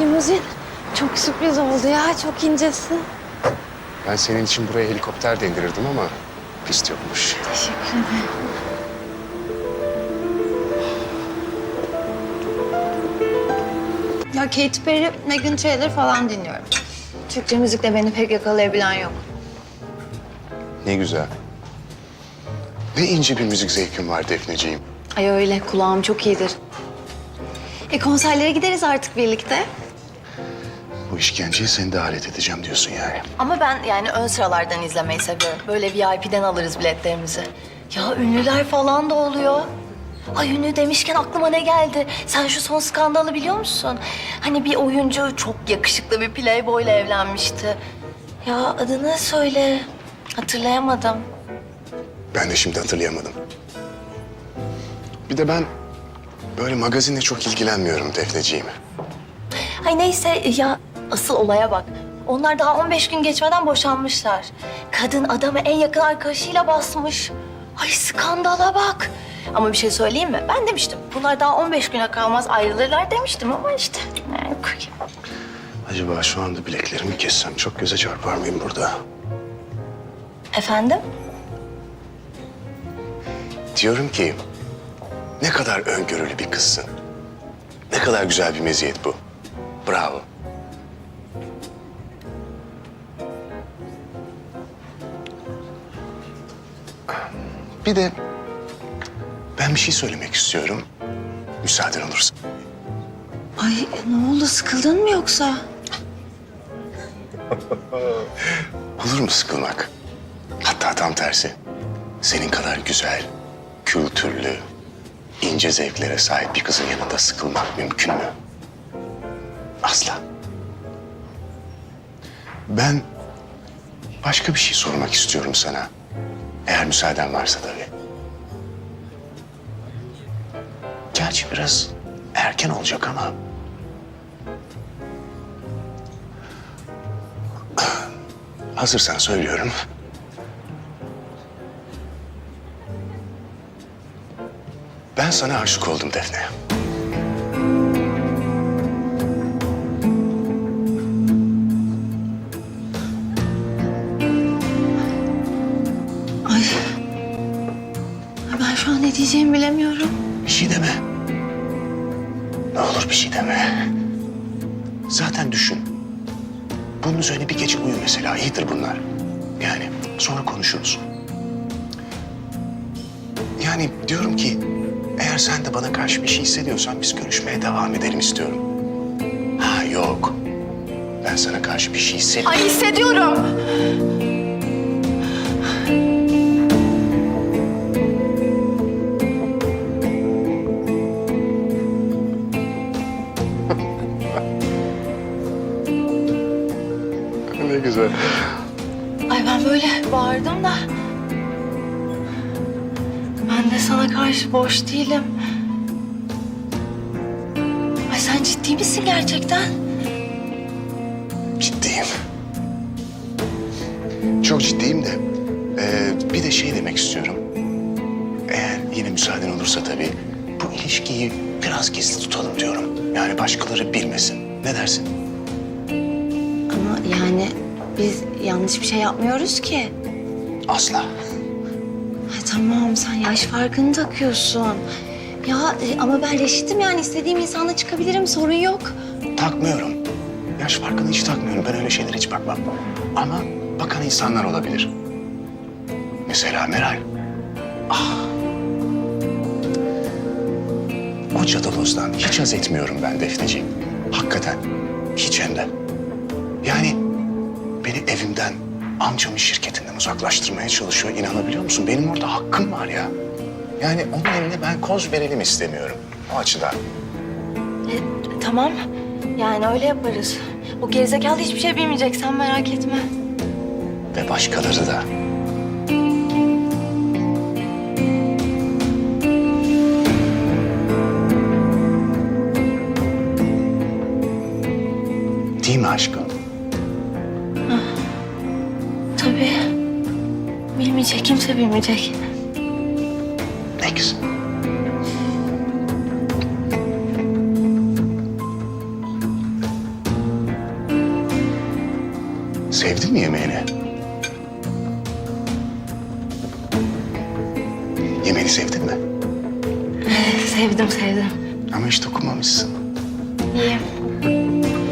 Limuzin çok sürpriz oldu ya. Çok incesin. Ben senin için buraya helikopter de indirirdim ama pist yokmuş. Teşekkür ederim. Ya Katy Perry, Meghan Trainor falan dinliyorum. Türkçe müzikle beni pek yakalayabilen yok. Ne güzel. Ne ince bir müzik zevkin var Defneciğim. Ay öyle, kulağım çok iyidir. E konserlere gideriz artık birlikte. Bu işkenceye seni de alet edeceğim diyorsun yani. Ama ben yani ön sıralardan izlemeyi seviyorum. Böyle VIP'den alırız biletlerimizi. Ya ünlüler falan da oluyor. Ay ünlü demişken aklıma ne geldi? Sen şu son skandalı biliyor musun? Hani bir oyuncu çok yakışıklı bir playboyla evlenmişti. Ya adını söyle. Hatırlayamadım. Ben de şimdi hatırlayamadım. Bir de ben böyle magazinle çok ilgilenmiyorum Defneciğim. Ay neyse ya asıl olaya bak. Onlar daha 15 gün geçmeden boşanmışlar. Kadın adamı en yakın arkadaşıyla basmış. Ay skandala bak. Ama bir şey söyleyeyim mi? Ben demiştim. Bunlar daha 15 güne kalmaz ayrılırlar demiştim ama işte. Acaba şu anda bileklerimi kessem çok göze çarpar mıyım burada? Efendim? Diyorum ki ne kadar öngörülü bir kızsın. Ne kadar güzel bir meziyet bu. Bravo. Bir de ben bir şey söylemek istiyorum. Müsaaden olursa. Ay ne oldu, sıkıldın mı yoksa? Olur mu sıkılmak? Hatta tam tersi. Senin kadar güzel, kültürlü, ince zevklere sahip bir kızın yanında sıkılmak mümkün mü? Asla. Ben başka bir şey sormak istiyorum sana. Eğer müsaaden varsa tabii. Gerçi biraz erken olacak ama... Hazırsan söylüyorum. Ben sana aşık oldum Defne. Şu an ne diyeceğimi bilemiyorum. Bir şey deme. Ne olur bir şey deme. Zaten düşün. Bunun üzerine bir gece uyu mesela. İyidir bunlar. Yani sonra konuşuruz. Yani diyorum ki eğer sen de bana karşı bir şey hissediyorsan biz görüşmeye devam edelim istiyorum. Ha yok. Ben sana karşı bir şey hissediyorum. Ay hissediyorum. Güzel. Ay ben böyle bağırdım da. Ben de sana karşı boş değilim. Ay sen ciddi misin gerçekten? Ciddiyim. Çok ciddiyim de e, bir de şey demek istiyorum. Eğer yine müsaaden olursa tabii bu ilişkiyi biraz gizli tutalım diyorum. Yani başkaları bilmesin. Ne dersin? Ama yani biz yanlış bir şey yapmıyoruz ki. Asla. Ay, tamam sen yaş farkını takıyorsun. Ya e, ama ben reşitim yani istediğim insanla çıkabilirim sorun yok. Takmıyorum. Yaş farkını hiç takmıyorum. Ben öyle şeylere hiç bakmam. Ama bakan insanlar olabilir. Mesela Meral. Ah. O cadalozdan hiç haz etmiyorum ben Defneciğim. Hakikaten. Hiç hem de. Yani beni evimden, amcamın şirketinden uzaklaştırmaya çalışıyor. İnanabiliyor musun? Benim orada hakkım var ya. Yani onun eline ben koz verelim istemiyorum. O açıdan. E, tamam. Yani öyle yaparız. O gerizekalı hiçbir şey bilmeyecek sen merak etme. Ve başkaları da. Değil mi aşkım? tabii. Bilmeyecek, kimse bilmeyecek. Ne güzel. Sevdin mi yemeğini? Yemeğini sevdin mi? sevdim, sevdim. Ama hiç dokunmamışsın. İyiyim.